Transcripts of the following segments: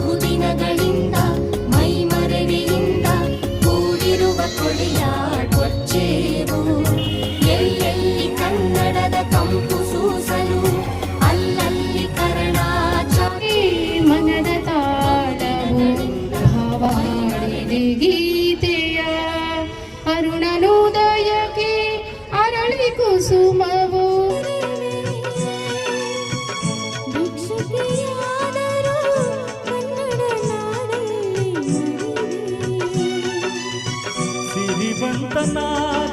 ಬಹುದಿನಗಳಿಂದ Satanás.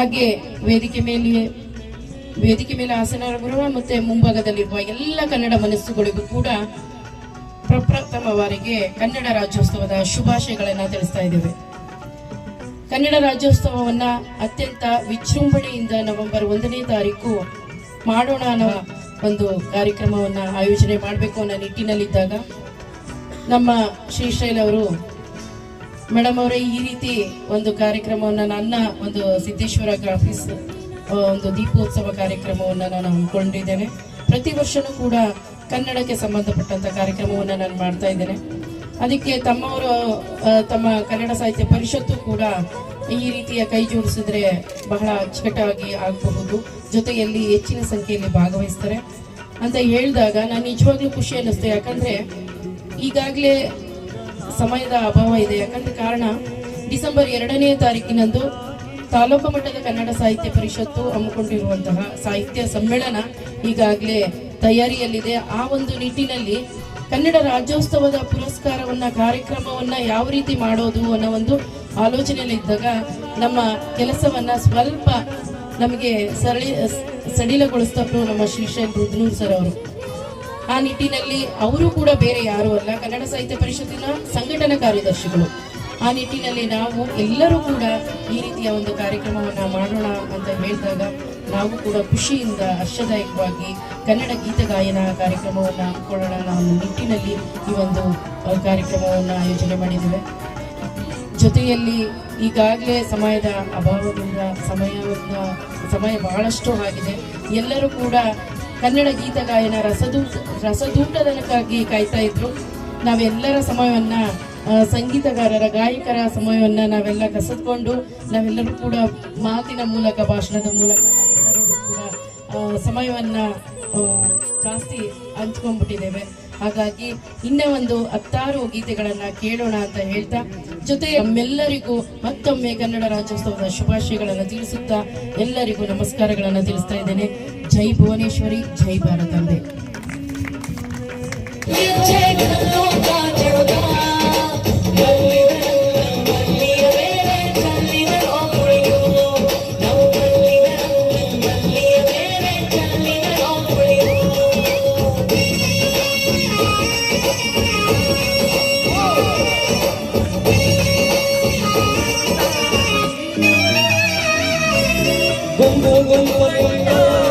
ಹಾಗೆ ವೇದಿಕೆ ಮೇಲೆ ವೇದಿಕೆ ಮೇಲೆ ಆಸನವಿರುವ ಮತ್ತೆ ಮುಂಭಾಗದಲ್ಲಿರುವ ಎಲ್ಲ ಕನ್ನಡ ಮನಸ್ಸುಗಳಿಗೂ ಕೂಡ ಪ್ರಪ್ರಥಮ ಬಾರಿಗೆ ಕನ್ನಡ ರಾಜ್ಯೋತ್ಸವದ ಶುಭಾಶಯಗಳನ್ನು ತಿಳಿಸ್ತಾ ಇದ್ದೇವೆ. ಕನ್ನಡ ರಾಜ್ಯೋತ್ಸವವನ್ನ ಅತ್ಯಂತ ವಿಜೃಂಭಣೆಯಿಂದ ನವೆಂಬರ್ ಒಂದನೇ ತಾರೀಕು ಮಾಡೋಣ ಅನ್ನೋ ಒಂದು ಕಾರ್ಯಕ್ರಮವನ್ನ ಆಯೋಜನೆ ಮಾಡಬೇಕು ಅನ್ನೋ ನಿಟ್ಟಿನಲ್ಲಿದ್ದಾಗ ನಮ್ಮ ಶ್ರೀಶೈಲ್ ಅವರು ಮೇಡಮ್ ಅವರೇ, ಈ ರೀತಿ ಒಂದು ಕಾರ್ಯಕ್ರಮವನ್ನು ನನ್ನ ಒಂದು ಸಿದ್ದೇಶ್ವರ ಗ್ರಾಫಿಕ್ಸ್ ಒಂದು ದೀಪೋತ್ಸವ ಕಾರ್ಯಕ್ರಮವನ್ನು ನಾನು ಹಮ್ಮಿಕೊಂಡಿದ್ದೇನೆ. ಪ್ರತಿ ವರ್ಷನೂ ಕೂಡ ಕನ್ನಡಕ್ಕೆ ಸಂಬಂಧಪಟ್ಟಂಥ ಕಾರ್ಯಕ್ರಮವನ್ನು ನಾನು ಮಾಡ್ತಾ ಇದ್ದೇನೆ. ಅದಕ್ಕೆ ತಮ್ಮವರು ತಮ್ಮ ಕನ್ನಡ ಸಾಹಿತ್ಯ ಪರಿಷತ್ತು ಕೂಡ ಈ ರೀತಿಯ ಕೈ ಜೋಡಿಸಿದ್ರೆ ಬಹಳ ಅಚ್ಚುಕಟ್ಟಾಗಿ ಆಗಬಹುದು. ಜೊತೆಯಲ್ಲಿ ಹೆಚ್ಚಿನ ಸಂಖ್ಯೆಯಲ್ಲಿ ಭಾಗವಹಿಸ್ತಾರೆ. ಅಂತ ಹೇಳಿದಾಗ ನಾನು ನಿಜವಾಗ್ಲೂ ಖುಷಿ ಅನ್ನಿಸ್ತು. ಯಾಕಂದರೆ ಈಗಾಗಲೇ ಸಮಯದ ಅಭಾವ ಇದೆ. ಯಾಕಂತ ಕಾರಣ, ಡಿಸೆಂಬರ್ ಎರಡನೇ ತಾರೀಕಿನಂದು ತಾಲೂಕು ಮಟ್ಟದ ಕನ್ನಡ ಸಾಹಿತ್ಯ ಪರಿಷತ್ತು ಹಮ್ಮಿಕೊಂಡಿರುವಂತಹ ಸಾಹಿತ್ಯ ಸಮ್ಮೇಳನ ಈಗಾಗಲೇ ತಯಾರಿಯಲ್ಲಿದೆ. ಆ ಒಂದು ನಿಟ್ಟಿನಲ್ಲಿ ಕನ್ನಡ ರಾಜ್ಯೋತ್ಸವದ ಪುರಸ್ಕಾರವನ್ನ, ಕಾರ್ಯಕ್ರಮವನ್ನ ಯಾವ ರೀತಿ ಮಾಡೋದು ಅನ್ನೋ ಒಂದು ಆಲೋಚನೆಯಲ್ಲಿದ್ದಾಗ ನಮ್ಮ ಕೆಲಸವನ್ನ ಸ್ವಲ್ಪ ನಮಗೆ ಸರಳಿ ಸಡಿಲಗೊಳಿಸ್ತರು ನಮ್ಮ ಶ್ರೀಶೈಲ್ ರುದ್ನೂರ್ ಸರ್ ಅವರು. ಆ ನಿಟ್ಟಿನಲ್ಲಿ ಅವರು ಕೂಡ ಬೇರೆ ಯಾರು ಅಲ್ಲ. ಕನ್ನಡ ಸಾಹಿತ್ಯ ಪರಿಷತ್ತಿನ ಸಂಘಟನಾ ಕಾರ್ಯದರ್ಶಿಗಳು. ಆ ನಿಟ್ಟಿನಲ್ಲಿ ನಾವು ಎಲ್ಲರೂ ಕೂಡ ಈ ರೀತಿಯ ಒಂದು ಕಾರ್ಯಕ್ರಮವನ್ನು ಮಾಡೋಣ ಅಂತ ಹೇಳಿದಾಗ ನಾವು ಕೂಡ ಖುಷಿಯಿಂದ ಹರ್ಷದಾಯಕವಾಗಿ ಕನ್ನಡ ಗೀತ ಗಾಯನ ಕಾರ್ಯಕ್ರಮವನ್ನು ಹಮ್ಮಿಕೊಳ್ಳೋಣ. ಒಂದು ನಿಟ್ಟಿನಲ್ಲಿ ಈ ಒಂದು ಕಾರ್ಯಕ್ರಮವನ್ನು ಕಾರ್ಯಕ್ರಮವನ್ನ ಆಯೋಜನೆ ಮಾಡಿದ್ದೇವೆ. ಜೊತೆಯಲ್ಲಿ ಈಗಾಗಲೇ ಸಮಯದ ಅಭಾವದಿಂದ ಸಮಯದ ಸಮಯ ಬಹಳಷ್ಟು ಆಗಿದೆ. ಎಲ್ಲರೂ ಕೂಡ ಕನ್ನಡ ಗೀತ ಗಾಯನ ರಸದೂ ರಸದೂಟದಕ್ಕಾಗಿ ಕಾಯ್ತಾ ಇದ್ರು. ನಾವೆಲ್ಲರ ಸಮಯವನ್ನ ಸಂಗೀತಗಾರರ, ಗಾಯಕರ ಸಮಯವನ್ನ ನಾವೆಲ್ಲ ಕಸದ್ಕೊಂಡು, ನಾವೆಲ್ಲರೂ ಕೂಡ ಮಾತಿನ ಮೂಲಕ, ಭಾಷಣದ ಮೂಲಕ ನಾವೆಲ್ಲರೂ ಕೂಡ ಸಮಯವನ್ನ ಜಾಸ್ತಿ ಹಂಚ್ಕೊಂಡ್ಬಿಟ್ಟಿದ್ದೇವೆ. ಹಾಗಾಗಿ ಇನ್ನ ಒಂದು ಹತ್ತಾರು ಗೀತೆಗಳನ್ನ ಕೇಳೋಣ ಅಂತ ಹೇಳ್ತಾ ಜೊತೆ ನಮ್ಮೆಲ್ಲರಿಗೂ ಮತ್ತೊಮ್ಮೆ ಕನ್ನಡ ರಾಜ್ಯೋತ್ಸವದ ಶುಭಾಶಯಗಳನ್ನು ತಿಳಿಸುತ್ತಾ ಎಲ್ಲರಿಗೂ ನಮಸ್ಕಾರಗಳನ್ನು ತಿಳಿಸ್ತಾ ಇದ್ದೇನೆ. ಜೈ ಭುವನೇಶ್ವರಿ, ಜೈ ಭಾರತಾಂಬೆ Hallelujah.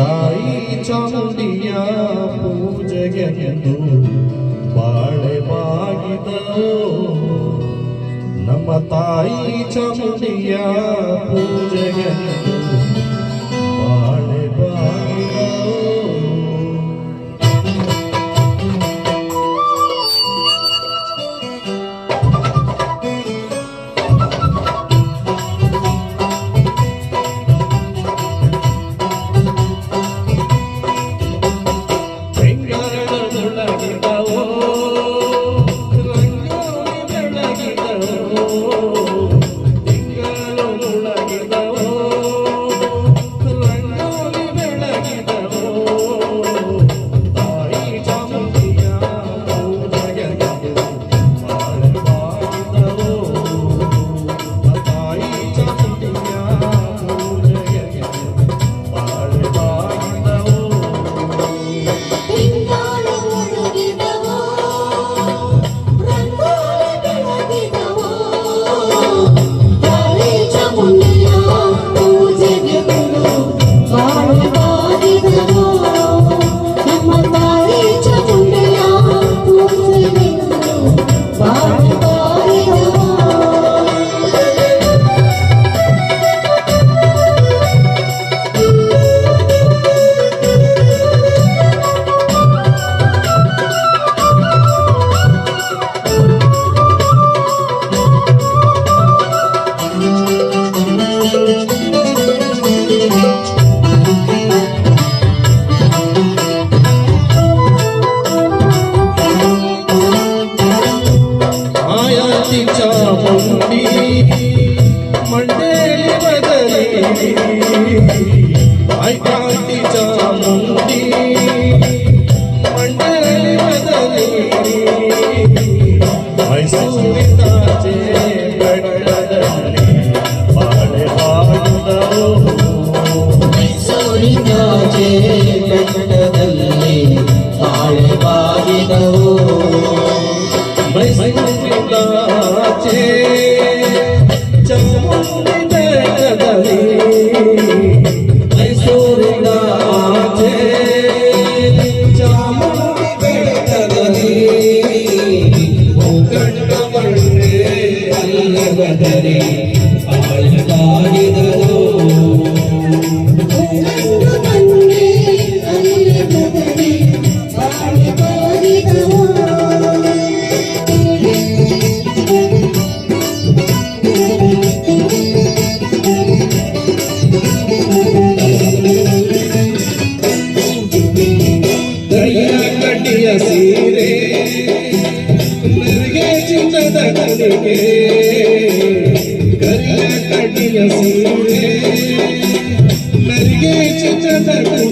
ತಾಯಿ ಚಾಮುಂಡಿಯ ಪೂಜೆಗೆಂದು ಬಾಳೆ ಬಾಗಿದವು ನಮ್ಮ ತಾಯಿ ಚಾಮುಂಡಿಯ ಪೂಜೆಗೆ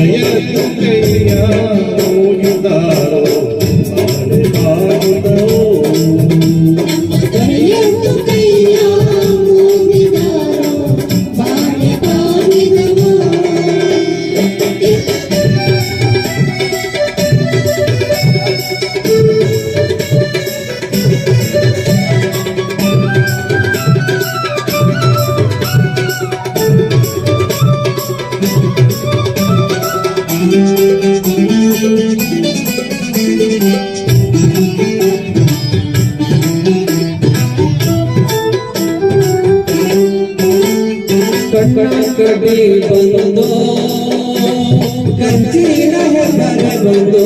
Yeah, yeah, yeah, yeah, yeah, you. ಕಬಿ ಬಂದೋ ಕಂಚಿನ ಹೊರ ಬಂದೋ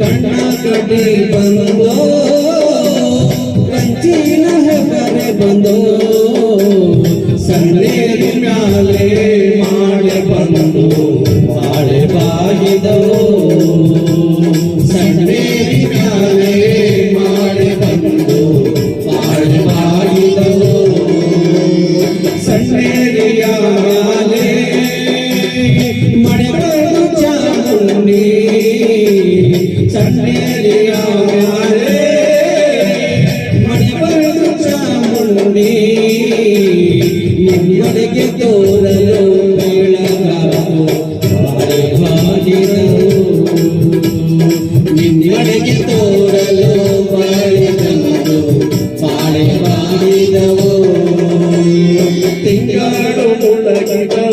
ಕಣ್ಣ ಕಬಿ ಬಂದೋ ಕಂಚಿನ ಹೊರ ಬಂದೋ ಸಂದೇರಿ ಮ್ಯಾಲೆ ಮಾಡೆ ಬಂದು ಮಾಡೆ ಬಾಗಿದೋ ಮಾಡಿದವೋ ತಿಂಗಳು ಮುಳಗಿದ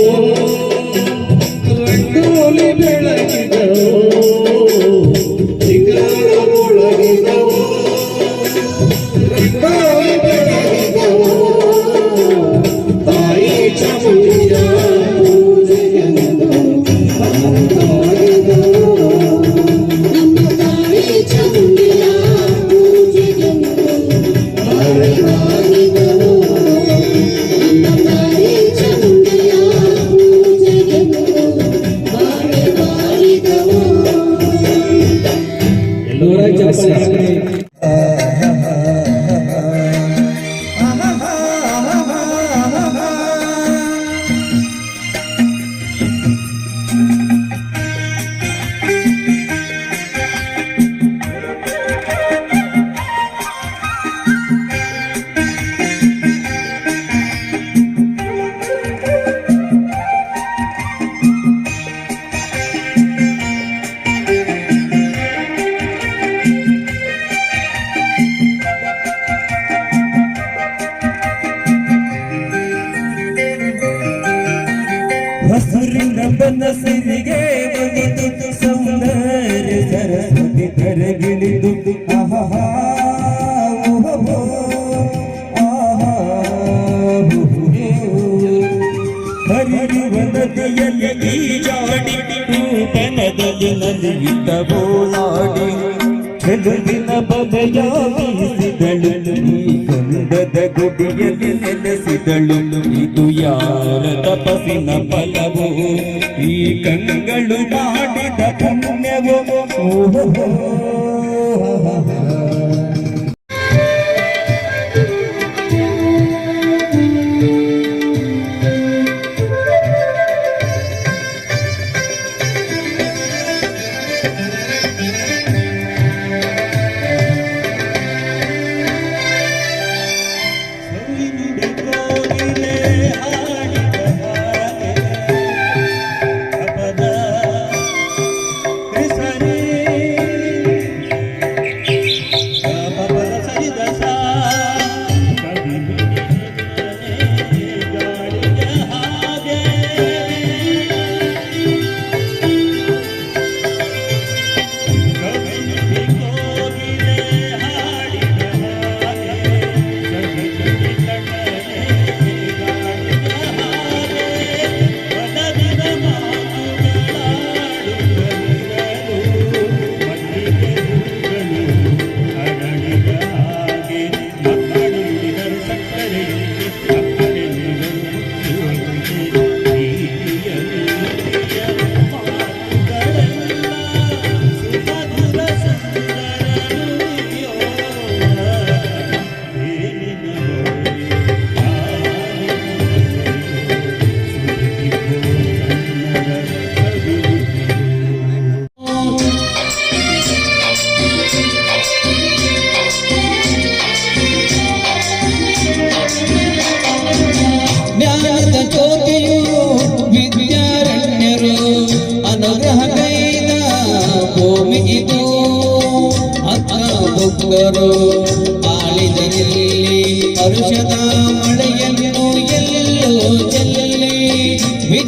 ಮನಸ್ಸಿನಲ್ಲಿ ಇದ್ದಬೋಲಾಡಿ ಚೆಲುವಿನ ಬದೆಯ ಬೀಸಿದಳು ಈ ಗಂಧದ ಗುಡಿಯಲ್ಲಿ ನೆಲೆಸಿದಳು. ಇದು ಯಾರ ತಪಸ್ಸಿನ ಫಲವೋ? ಈ ಕಂಗಳು ಮಾಡಿದ ಪುಣ್ಯವೋ? ಓಹೋ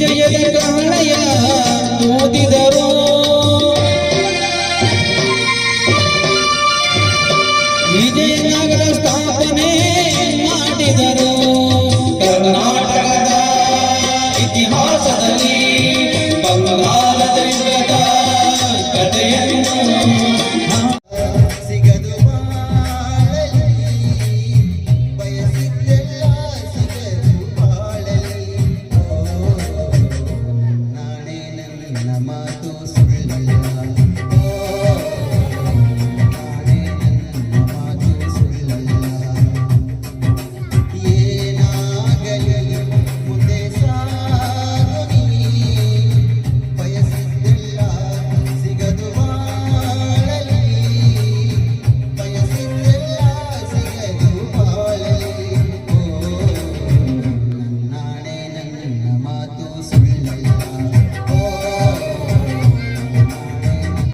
செய்யதற்காக Gramatos